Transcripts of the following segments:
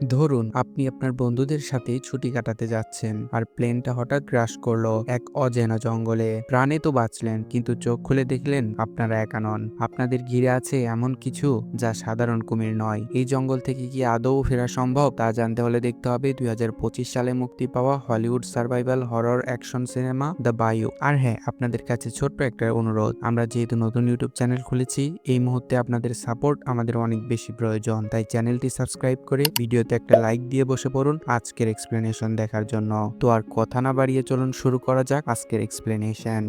ধরুন, আপনি আপনার বন্ধুদের সাথে ছুটি কাটাতে যাচ্ছেন আর প্লেনটা হঠাৎ ক্রাশ করল এক অজেনা জঙ্গলে। প্রাণে তো বাঁচলেন, কিন্তু চোখ খুলে দেখলেন আপনারা একা নন। আপনাদের ঘিরে আছে এমন কিছু যা সাধারণ কুমির নয়। এই জঙ্গল থেকে কি আদৌ ফেরা সম্ভব? তা জানতে হলে দেখতে হবে দুই হাজার পঁচিশ সালে মুক্তি পাওয়া Hollywood survival horror action cinema the বায়ু। আর হ্যাঁ আপনাদের কাছে ছোট্ট একটা অনুরোধ। আমরা যেহেতু নতুন ইউটিউব চ্যানেল খুলেছি, এই মুহূর্তে আপনাদের সাপোর্ট আমাদের অনেক বেশি প্রয়োজন। তাই চ্যানেলটি সাবস্ক্রাইব করে ভিডিওতে একটা লাইক দিয়ে বসে পড়ুন আজকের এক্সপ্লেনেশন দেখার জন্য। তো আর কথা না বাড়িয়ে চলুন, শুরু করা যাক আজকের এক্সপ্লেনেশন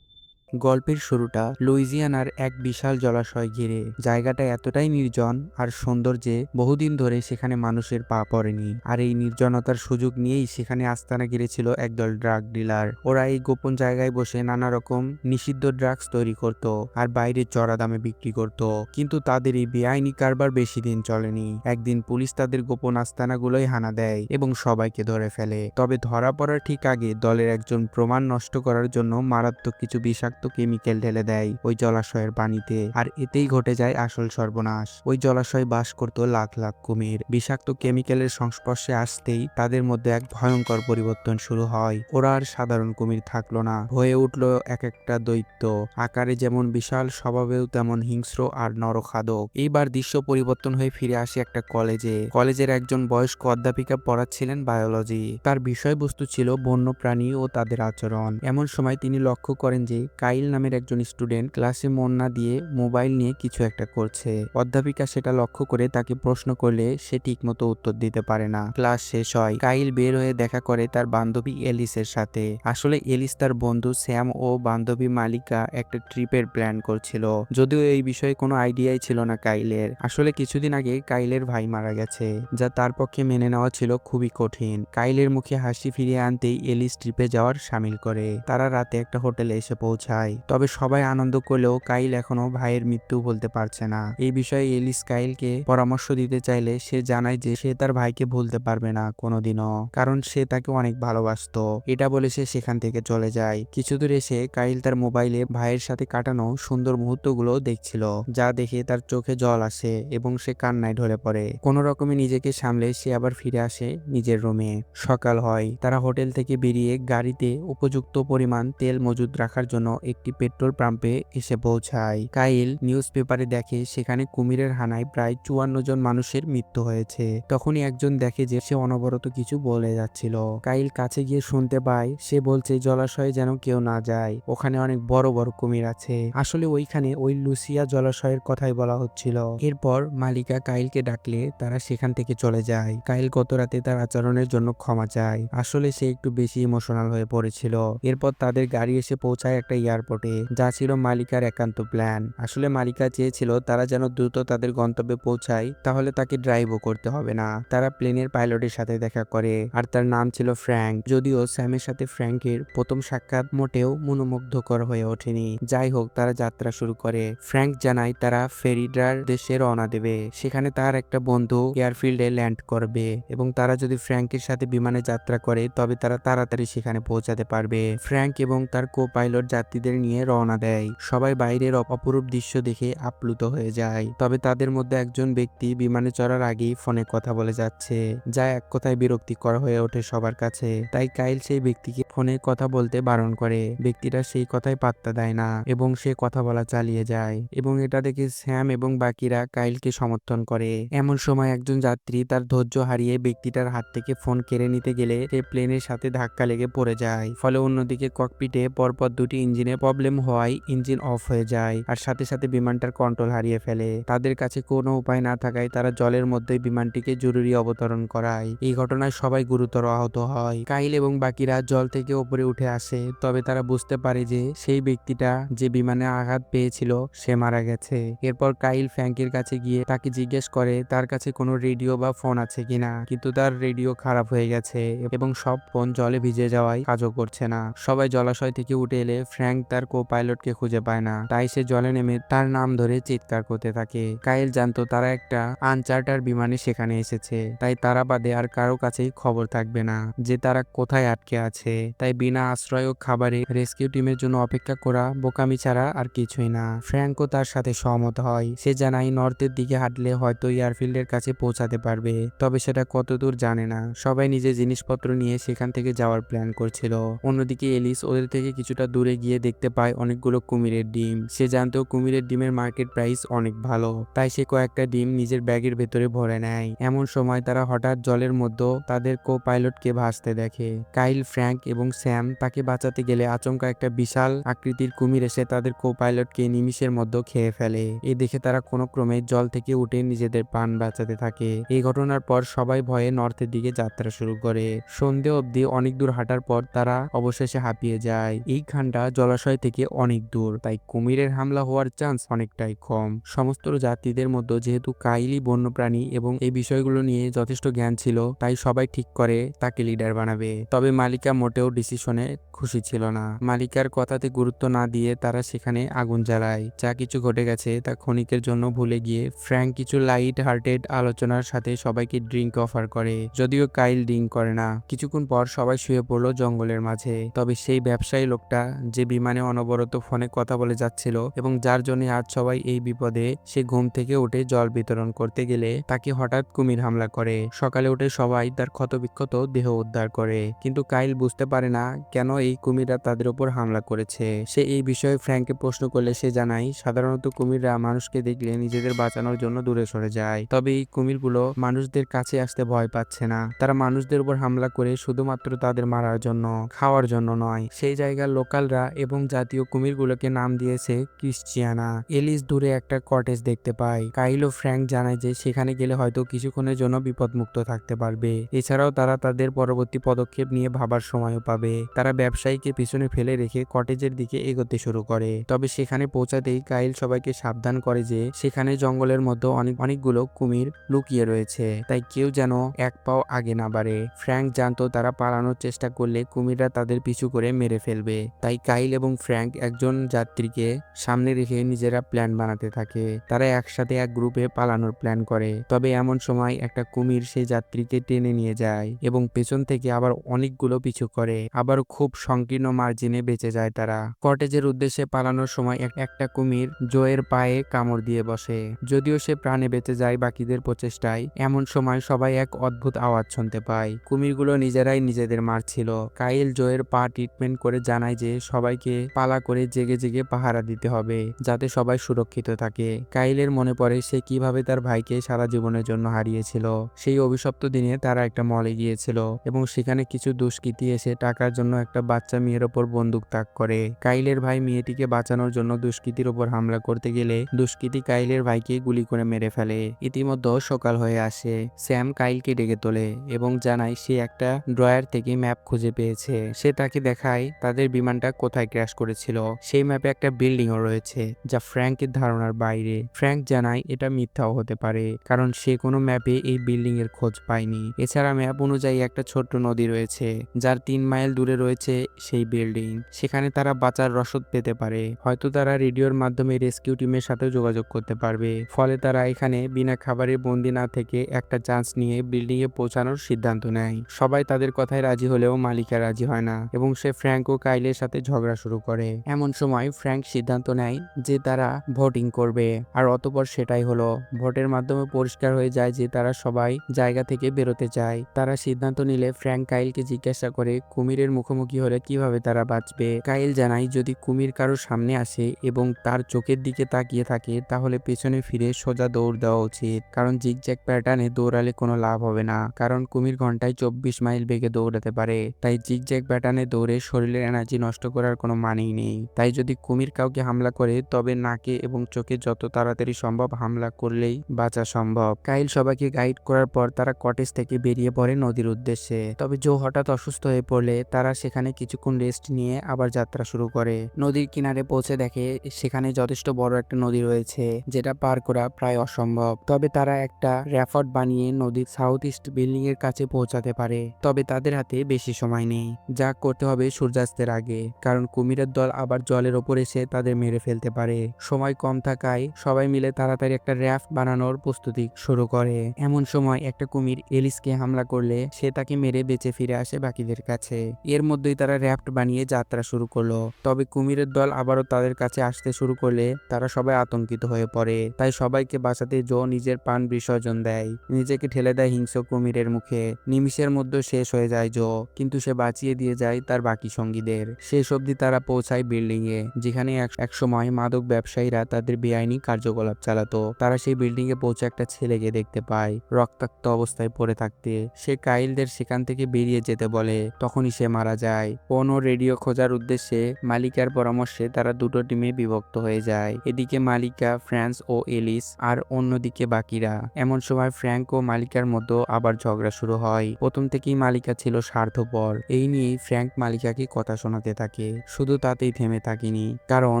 গল্পের শুরুটা লুইজিয়ানার এক বিশাল জলাশয় ঘিরে। জায়গাটা এতটাই নির্জন আর সুন্দর যে বহুদিন ধরে সেখানে মানুষের পা পড়েনি। আর এই নির্জনতার সুযোগ নিয়েই সেখানে আস্তানা গিরেছিল একদল ড্রাগ ডিলার। ওরা এই গোপন জায়গায় বসে নানা রকম নিষিদ্ধ ড্রাগস তৈরি করত আর বাইরে চড়া দামে বিক্রি করত। কিন্তু তাদের এই বেআইনি কারবার বেশি দিন চলেনি। একদিন পুলিশ তাদের গোপন আস্তানাগুলোই হানা দেয় এবং সবাইকে ধরে ফেলে। তবে ধরা পড়ার ঠিক আগে দলের একজন প্রমাণ নষ্ট করার জন্য মারাত্মক কিছু বিষাক্ত কেমিক্যাল ঢেলে দেয় ওই জলাশয়ের পানিতে। আর এতেই ঘটে যায় আসল সর্বনাশ। ওই জলাশয়ে বাস করত লাখ লাখ কুমির। বিষাক্ত কেমিক্যালের সংস্পর্শে আসতেই তাদের মধ্যে এক ভয়ঙ্কর পরিবর্তন শুরু হয়। ওরা আর সাধারণ কুমির থাকল না। হয়ে উঠল এক একটা দৈত্য। আকারে যেমন বিশাল, স্বভাবেও তেমন হিংস্র আর নরখাদক। এইবার দৃশ্য পরিবর্তন হয়ে ফিরে আসে একটা কলেজে। কলেজের একজন বয়স্ক অধ্যাপিকা পড়াচ্ছিলেন বায়োলজি। তার বিষয়বস্তু ছিল বন্য প্রাণী ও তাদের আচরণ। এমন সময় তিনি লক্ষ্য করেন যে কাইল নামের একজন স্টুডেন্ট ক্লাসে মন না দিয়ে মোবাইল নিয়ে কিছু একটা করছে। অধ্যাপিকা সেটা লক্ষ্য করে তাকে প্রশ্ন করলে সে ঠিকমতো উত্তর দিতে পারে না। ক্লাস শেষ হয়। কাইল বের হয়ে দেখা করে তার বান্ধবী এলিসের সাথে। আসলে এলিস তার বন্ধু স্যাম ও বান্ধবী মালিকা একটা ট্রিপের প্ল্যান করছিল। যদিও এই বিষয়ে কোনো আইডিয়াই ছিল না কাইলের। আসলে কিছুদিন আগে কাইলের ভাই মারা গেছে, যা তার পক্ষে মেনে নেওয়া ছিল খুবই কঠিন। কাইলের মুখে হাসি ফিরিয়ে আনতেই এলিস ট্রিপে যাওয়ার সামিল করে। তারা রাতে একটা হোটেলে এসে পৌঁছায়। তবে সবাই আনন্দ করলেও কাইল এখনও ভাইয়ের মৃত্যু বলতে পারছে না। এই বিষয়ে এলিস কাইলকে পরামর্শ দিতে চাইলে সে জানায় যে সে তার ভাইকে ভুলতে পারবে না কোনোদিনও, কারণ সে তাকে অনেক ভালোবাসতো। এটা বলে সে সেখান থেকে চলে যায়। কিছু দূর এসে কাইল তার মোবাইলে ভাইয়ের সাথে কাটানো সুন্দর মুহূর্তগুলো দেখছিল, যা দেখে তার চোখে জল আসে এবং সে কান্নায় ঢলে পড়ে। কোনো রকমে নিজেকে সামলে সে আবার ফিরে আসে নিজের রুমে। সকাল হয়, তারা হোটেল থেকে বেরিয়ে গাড়িতে উপযুক্ত পরিমাণ তেল মজুদ রাখার জন্য একটি পেট্রোল পাম্পে এসে পৌঁছায়। কাইল নিউজ পেপারে দেখে সেখানে কুমিরের হানায় প্রায় চুয়ান্ন জন মানুষের মৃত্যু হয়েছে। তখনই একজন দেখে যে সে অনবরত কিছু বলে যাচ্ছিল। কাইল কাছে গিয়ে শুনতে পায়, সে বলছে জলাশয়ে যেন কেউ না যায়, ওখানে অনেক বড় বড় কুমির আছে। আসলে ওইখানে ওই লুসিয়া জলাশয়ের কথাই বলা হচ্ছিল। এরপর মালিকা কাইলকে ডাকলে তারা সেখান থেকে চলে যায়। কাইল গত রাতে তার আচরণের জন্য ক্ষমা চায়। আসলে সে একটু বেশি ইমোশনাল হয়ে পড়েছিল। এরপর তাদের গাড়ি এসে পৌঁছায় একটা এয়ারপোর্টে। যা ছিল মালিকার একান্ত প্ল্যান। আসলে মালিকা চেয়েছিল তারা যেন দ্রুত তাদের গন্তব্যে পৌঁছায়, তাহলে তাকে ড্রাইভও করতে হবে না। তারা প্লেনের পাইলটের সাথে দেখা করে, আর তার নাম ছিল ফ্র্যাঙ্ক। যদিও স্যামের সাথে ফ্র্যাঙ্কের প্রথম সাক্ষাৎ মোটেও মনোমুগ্ধকর হয়ে ওঠেনি। যাই হোক, তারা যাত্রা শুরু করে। ফ্র্যাঙ্ক জানায় তারা ফেরিডার দেশে রওনা দেবে। সেখানে তার একটা বন্ধু এয়ারফিল্ডে ল্যান্ড করবে এবং তারা যদি ফ্র্যাঙ্কের সাথে বিমানে যাত্রা করে, তবে তারা তাড়াতাড়ি সেখানে পৌঁছাতে পারবে। ফ্র্যাঙ্ক এবং তার কো পাইলট যাত্রীদের নিয়ে রওনা দেয়। সবাই বাইরের অপরূপ দৃশ্য দেখে আপ্লুত হয়ে যায়। তবে তাদের মধ্যে একজন ব্যক্তি বিমানে চড়ার আগেই ফোনে কথা বলে যাচ্ছে, যা এক কথায় বিরক্তিকর হয়ে ওঠে সবার কাছে। তাই কাইল সেই ব্যক্তিকে ফোনে কথা বলতে বারণ করে। ব্যক্তিটা সেই কথায় পাত্তা দেয় না এবং সে কথা বলা চালিয়ে যায় এবং এটা দেখে স্যাম এবং বাকিরা কাইলকে সমর্থন করে। এমন সময় একজন যাত্রী তার ধৈর্য হারিয়ে ব্যক্তিটার হাত থেকে ফোন কেড়ে নিতে গেলে সে প্লেনের সাথে ধাক্কা লেগে পড়ে যায়। ফলে অন্যদিকে ককপিটে পরপর দুটি ইঞ্জিনে প্রবলেম হওয়ায় ইঞ্জিন অফ হয়ে যায় আর সাথে সাথে বিমানটার কন্ট্রোল হারিয়ে ফেলে। তাদের কাছে কোনো উপায় না থাকায় তারা জলের মধ্যে বিমানটিকে জরুরি অবতরণ করায়। এই ঘটনায় সবাই গুরুতর আহত হয়। কাইল এবং বাকিরা জল থেকে ওপরে উঠে আসে, তবে তারা বুঝতে পারে যে সেই ব্যক্তিটা যে বিমানে আঘাত পেয়েছিল, সে মারা গেছে। এরপর কাইল ফ্যাঙ্কের কাছে গিয়ে তাকে জিজ্ঞেস করে, তার কাছে কোনো রেডিও বা ফোন আছে কিনা কিন্তু তার রেডিও খারাপ হয়ে গেছে এবং সব ফোন জলে ভিজে যাওয়ায় কাজও করছে না। সবাই জলাশয় থেকে উঠে এলে ফ্র্যাঙ্ক তার কো পাইলটকে খুঁজে পায় না। তাই সে জলে নেমে তার নাম ধরে চিৎকার করতে থাকে। কাইল জানতো তারা একটা আনচার্টার বিমানে সেখানে এসেছে। তাই তারা বাদে আর কারও কাছেই খবর থাকবে না যে তারা কোথায় আটকে আছে। তাই বিনা আশ্রয় ও খাবারে রেস্কিউ টিমের জন্য অপেক্ষা করা, বোকামি ছাড়া আর কিছুই না। ফ্র্যাঙ্কও তার সাথে সহমত হয়। সে জানায়, নর্থের দিকে হাঁটলে হয়তো এয়ারফিল্ডের কাছে পৌঁছাতে পারবে। তবে সেটা কতদূর জানে না। সবাই নিজের জিনিসপত্র নিয়ে সেখান থেকে যাওয়ার প্ল্যান করছিল। অন্যদিকে এলিস ওদের থেকে কিছুটা দূরে গিয়ে দেখতে পায় অনেকগুলো কুমিরের ডিম। সে জানতো কুমিরের ডিমের মার্কেট প্রাইস অনেক ভালো, তাই সে কয়েকটা ডিম নিজের ব্যাগের ভেতরে ভরে নেয়। এমন সময় তারা হঠাৎ জলের মধ্যে তাদের কো পাইলটকে ভাসতে দেখে। কাইল, ফ্র্যাঙ্ক এবং স্যাম তাকে বাঁচাতে গেলে আচমকা একটা বিশাল আকৃতির কুমির এসে তাদের কো পাইলটকে নিমিষের মধ্যে খেয়ে ফেলে। এ দেখে তারা কোনো ক্রমে জল থেকে উঠে নিজেদের প্রাণ বাঁচাতে থাকে। এই ঘটনার পর সবাই ভয়ে নর্থের দিকে যাত্রা শুরু করে। সন্ধে অবধি অনেক দূর হাঁটার পর তারা অবশেষে হাঁপিয়ে যায়। এই খানটা জলাশয় থেকে অনেক দূর। তাই কুমিরের হামলা হওয়ার চান্স অনেকটাই কম। সমস্ত যাত্রীদের মধ্যে যেহেতু কাইলি বন্যপ্রাণী এবং এই বিষয়গুলো নিয়ে যথেষ্ট জ্ঞান ছিল, তাই সবাই ঠিক করে তাকে লিডার বানাবে। তবে মালিকা মোটেও ডিসিশনে খুশি ছিল না। মালিকার কথাতে গুরুত্ব না দিয়ে তারা সেখানে আগুন জ্বালায়। যা কিছু ঘটে গেছে তা ক্ষণিকের জন্য ভুলে গিয়ে ফ্র্যাঙ্ক কিছু লাইট হার্টেড আলোচনার সাথে সবাইকে ড্রিঙ্ক অফার করে। যদিও কাইল ড্রিঙ্ক করে না। কিছুক্ষণ পর সবাই শুয়ে পড়ল জঙ্গলের মাঝে। তবে সেই ব্যবসায়ী লোকটা যে বিমানে অনবরত ফোনে কথা বলে যাচ্ছিল এবং যার জন্য আজ সবাই এই বিপদে, সে ঘুম থেকে উঠে জল বিতরণ করতে গেলে তাকে হঠাৎ কুমির হামলা করে। সকালে উঠে সবাই তার ক্ষতবিক্ষত দেহ উদ্ধার করে। কিন্তু কাইল বুঝতে পারে না কেন এই কুমিররা তাদের উপর হামলা করেছে। সে এই বিষয়ে ফ্র্যাঙ্ককে প্রশ্ন করলে সে জানায়, সাধারণত কুমিররা মানুষকে দেখলে নিজেদের বাঁচানোর জন্য দূরে সরে যায়। তবে এই কুমিরগুলো মানুষদের কাছে আসতে ভয় পাচ্ছে না। তারা মানুষদের উপর হামলা করে শুধুমাত্র তাদের মারার জন্য, খাওয়ার জন্য নয়, সেই জায়গার লোকালরা এবং জাতীয় কুমিরগুলোকে নাম দিয়েছে ক্রিশ্চিয়ানা। এলিস দূরে একটা কটেজ দেখতে পায়। কাইল ও ফ্র্যাঙ্ক জানায় যে সেখানে গেলে হয়তো কিছুক্ষণের জন্য বিপদমুক্ত থাকতে পারবে। এছাড়াও তারা তাদের পরবর্তী পদক্ষেপ নিয়ে ভাবার সময়ও পাবে। তারা ব্যবসায়ীকে পিছনে ফেলে রেখে কটেজের দিকে এগোতে শুরু করে। তবে সেখানে পৌঁছাতেই কাইল সবাইকে সাবধান করে যে সেখানে জঙ্গলের মধ্যে অনেক, অনেকগুলো কুমির লুকিয়ে রয়েছে। তাই কেউ যেন এক পাও আগে না বাড়ে। ফ্র্যাঙ্ক জানতো তারা পালানোর চেষ্টা করলে কুমিররা তাদের পিছু করে মেরে ফেলবে। তাই কাইল এবং ফ্র্যাঙ্ক একজন যাত্রীকে সামনে রেখে নিজেরা প্ল্যান বানাতে থাকে। তারা একসাথে এক গ্রুপে পালানোর প্ল্যান করে। তবে এমন সময় একটা কুমির সেই যাত্রীকে টেনে নিয়ে যায় এবং পেছন থেকে আবার অনেকগুলো পিছু করে। আবার খুব সংকীর্ণ মার্জিনে বেঁচে যায় তারা। কটেজের উদ্দেশ্যে পালানোর সময় এক- একটা কুমির জয়ের পায়ে কামড় দিয়ে বসে। যদিও সে প্রাণে বেঁচে যায় বাকিদের প্রচেষ্টায়, এমন সময় সবাই এক অদ্ভুত আওয়াজ শুনতে পায়। কুমিরগুলো নিজেরাই নিজেদের মারছিল। কাইল জয়ের পা ট্রিটমেন্ট করে জানায় যে সবাইকে পালা করে জেগে জেগে পাহারা দিতে হবে, যাতে সবাই সুরক্ষিত থাকে। কাইলের মনে পড়ে সে কীভাবে তার ভাইকে সারা জীবনের জন্য হারিয়েছিল। সেই অভিশপ্ত দিনে তারা একটা মলে গিয়েছিল এবং সেখানে কিছু দুষ্কৃতী এসে টাকার জন্য একটা বাচ্চা মেয়ের ওপর বন্দুক তাক করে। কাইলের ভাই মেয়েটিকে বাঁচানোর জন্য দুষ্কৃতীর ওপর হামলা করতে গেলে দুষ্কৃতী কাইলের ভাইকে গুলি করে মেরে ফেলে। ইতিমধ্যে সকাল হয়ে আসে। স্যাম কাইলকে ডেকে তোলে এবং জানায় সে একটা ড্রয়ার থেকে ম্যাপ খুঁজে পেয়েছে। সে তাকে দেখায় তাদের বিমানটা কোথায় ক্র্যাশ করেছিল। সেই ম্যাপে একটা বিল্ডিংও রয়েছে, যা ফ্র্যাঙ্কের ধারণার বাইরে। ফ্র্যাঙ্ক জানায় এটা মিথ্যাও হতে পারে, কারণ সে কোনো ম্যাপে এই বিল্ডিং এর খোঁজ পায়নি। এছাড়া ম্যাপ অনুযায়ী একটা ছোট্ট নদী রয়েছে, যার তিন মাইল দূরে রয়েছে সেই বিল্ডিং। সেখানে তারা বাঁচার রসদ পেতে পারে। হয়তো তারা রেডিওর মাধ্যমে রেস্কিউ টিমের সাথে যোগাযোগ করতে পারবে। ফলে তারা এখানে বিনা খাবারে বন্দি না থেকে একটা চান্স নিয়ে বিল্ডিং এ পৌঁছানোর সিদ্ধান্ত নেয়। সবাই তাদের কথায় রাজি হলেও মালিকা রাজি হয় না, এবং সে ফ্র্যাঙ্ক ও কাইলের সাথে ঝগড়া শুরু করে। এমন সময় ফ্র্যাঙ্ক সিদ্ধান্ত নেয় যে তারা ভোটিং করবে। আর অতপর সেটাই হলো। ভোটের মাধ্যমে পরিষ্কার হয়ে যায় যে তারা সবাই জায়গা থেকে বেরোতে চায়। তারা সিদ্ধান্ত নিলে ফ্র্যাঙ্ক কাইলকে জিজ্ঞাসা করে, কুমিরের মুখোমুখি হলে কীভাবে তারা বাঁচবে? কাইল জানায়, যদি কুমির কারও সামনে আসে এবং তার চোখের দিকে তাকিয়ে থাকে, তাহলে পেছনে ফিরে সোজা দৌড় দেওয়া উচিত। কারণ জিগজ্যাগ প্যাটার্নে দৌড়ালে কোনো লাভ হবে না। কারণ কুমির ঘন্টায় চব্বিশ মাইল বেগে দৌড়াতে পারে। তাই জিগজ্যাগ প্যাটার্নে দৌড়ে শরীরের এনার্জি নষ্ট করার কোনো মানেই নেই। তাই যদি কুমির কাউকে হামলা করে, তবে নাকে এবং চোখে যত তাড়াতাড়ি সম্ভব হামলা করলেই বাঁচা সম্ভব। কাইল সবাইকে গাইড করার পর তারা কটেজ থেকে বেরিয়ে পড়ে নদীর উদ্দেশ্যে। তবে জো হঠাৎ অসুস্থ হয়ে পড়লে তারা সেখানে কিছুক্ষণ রেস্ট নিয়ে আবার যাত্রা শুরু করে। নদীর কিনারে পৌঁছে দেখে সেখানে যথেষ্ট বড় একটা নদী রয়েছে, যেটা পার করা প্রায় অসম্ভব। তবে তারা একটা র্যাফট বানিয়ে নদীর সাউথ ইস্ট বিল্ডিং এর কাছে পৌঁছাতে পারে। তবে তাদের হাতে বেশি সময় নেই। যা করতে হবে সূর্যাস্তের আগে, কারণ কুমির কুমিরের দল আবার জলের ওপর এসে তাদের মেরে ফেলতে পারে। সময় কম থাকায় সবাই মিলে তাড়াতাড়ি একটা র্যাফট বানানোর প্রস্তুতি শুরু করে। এমন সময় একটা কুমির এলিসকে হামলা করলে সে তাকে মেরে বেঁচে ফিরে আসে বাকিদের কাছে। এর মধ্যেই তারা র্যাফট বানিয়ে যাত্রা শুরু করল। তবে কুমিরের দল আবারও তাদের কাছে আসতে শুরু করলে তারা সবাই আতঙ্কিত হয়ে পড়ে। তাই সবাইকে বাঁচাতে জো নিজের পান বিসর্জন দেয়। নিজেকে ঠেলে দেয় হিংস্র কুমিরের মুখে। নিমিষের মধ্যে শেষ হয়ে যায় জো। কিন্তু সে বাঁচিয়ে দিয়ে যায় তার বাকি সঙ্গীদের। শেষ অবধি তারা পৌঁছায় বিল্ডিং এ যেখানে এক- এক সময় মাদক ব্যবসায়ীরা তাদের বেআইনি কার্যকলাপ চালাতো। তারা সেই বিল্ডিং এ পৌঁছে একটা ছেলেকে দেখতে পায়, রক্তাক্ত অবস্থায় পড়ে থাকতে। সে কাইলদের সেখান থেকে বেরিয়ে যেতে বলে, তখনই সে মারা যায়। ও রেডিও খোঁজার উদ্দেশ্যে মালিকার পরামর্শে তারা দুটো টিমে বিভক্ত হয়ে যায়। এদিকে মালিকা ফ্রান্স ও এলিস, আর অন্যদিকে বাকিরা। এমন সময় ফ্র্যাঙ্ক ও মালিকার মধ্যে আবার ঝগড়া শুরু হয়। প্রথম থেকেই মালিকা ছিল স্বার্থপর। এই নিয়েই ফ্র্যাঙ্ক মালিকাকে কথা শোনাতে থাকে। শুধু তাতেই থেমে থাকেনি। কারণ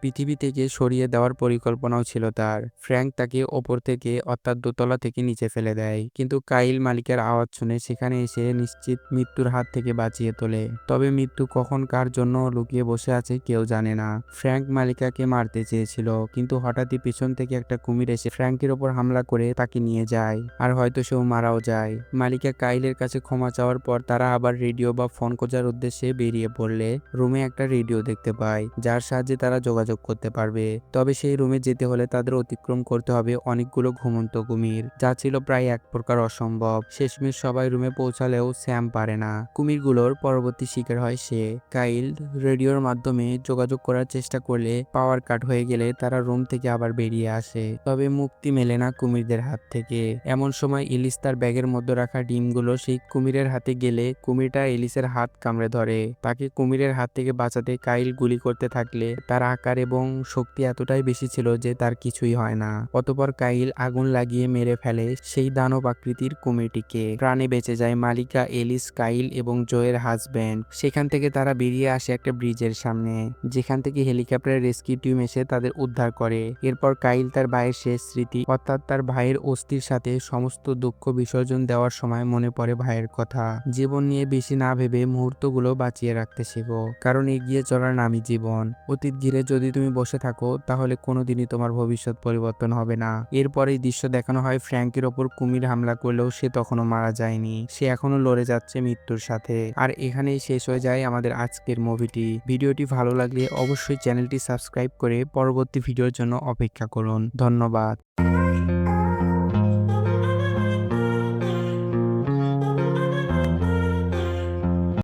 পৃথিবী থেকে সরিয়ে দেওয়ার পরিকল্পনাও ছিল তার। ফ্র্যাঙ্ক তাকে ওপর থেকে অর্থাৎ দোতলা থেকে নিচে ফেলে দেয়। কিন্তু কাইল মালিকের আওয়াজ শুনে সেখানে এসে নিশ্চিত মৃত্যুর হাত থেকে বাঁচিয়ে তোলে। তবে মৃত্যু কখন কার জন্য লুকিয়ে বসে আছে কেউ জানে না। ফ্র্যাঙ্ক মালিকাকে মারতে চেয়েছিল, কিন্তু হঠাৎই পিছন থেকে একটা কুমির এসে ফ্র্যাঙ্কের ওপর হামলা করে তাকে নিয়ে যায়, আর হয়তো সেও মারাও যায়। মালিকা কাইলের কাছে ক্ষমা চাওয়ার পর তারা আবার রেডিও বা ফোন খোঁজার উদ্দেশ্যে বেরিয়ে পড়লে। রুমে একটা রেডিও দেখতে পায়, যার সাহায্যে তারা যোগাযোগ করতে পারবে। তবে সেই রুমে যেতে হলে তাদের অতিক্রম করতে হবে অনেকগুলো ঘুমন্ত কুমির, যা ছিল প্রায় এক প্রকার অসম্ভব। শেষমেশ সবাই রুমে পৌঁছালেও স্যাম পারে না। কুমিরগুলোর পরবর্তী শিকার হয় সে। কাইল রেডিওর মাধ্যমে যোগাযোগ করার চেষ্টা করলে পাওয়ার কাট হয়ে গেলে তারা রুম থেকে আবার বেরিয়ে আসে। তবে মুক্তি মেলে না কুমিরদের হাত থেকে। এমন সময় ইলিশ তার ব্যাগের মধ্যে রাখা ডিমগুলো সেই কুমিরের হাতে গেলে কুমিরটা ইলিশের হাত কামড়ে ধরে। তাকে কুমিরের হাত থেকে বাঁচাতে কাইল গুলি করতে থাকলে তার আকার এবং শক্তি এতটাই বেশি ছিল যে তার কিছুই হয় না। অতপর কাইল আগুন লাগিয়ে মেরে ফেলে সেই দানব আকৃতির কুমিরটিকে। প্রাণে বেঁচে যায় মালিকা এলিস, কাইল এবং জয়ের হাজব্যান্ড। সেখান থেকে তারা বেরিয়ে আসে একটা ব্রিজের সামনে, যেখান থেকে হেলিকপ্টারের রেস্কিউ টিম এসে তাদের উদ্ধার করে। এরপর কাইল তার ভাইয়ের শেষ স্মৃতি, অর্থাৎ তার ভাইয়ের অস্থির সাথে সমস্ত দুঃখ বিসর্জন দেওয়ার সময় মনে পড়ে ভাইয়ের কথা। জীবন নিয়ে বেশি না ভেবে মুহূর্তগুলো বাঁচিয়ে রাখতে শেখো, কারণ এগিয়ে চলার নামই জীবন। অতীত ঘিরে যদি তুমি বসে থাকো, তাহলে কোনোদিনই তোমার ভবিষ্যৎ পরিবর্তন হবে না। এরপরেই দৃশ্য দেখানো হয় ফ্র্যাঙ্কের ওপর কুমির হামলা করলেও সে তখনও মারা যায়নি। সে এখনও লড়ে যাচ্ছে মৃত্যুর সাথে। আর এখানেই শেষ হয়ে যায় আমাদের আজকের মুভিটি। ভিডিওটি ভালো লাগলে অবশ্যই চ্যানেলটি সাবস্ক্রাইব করে পরবর্তী ভিডিওর জন্য অপেক্ষা করুন। ধন্যবাদ।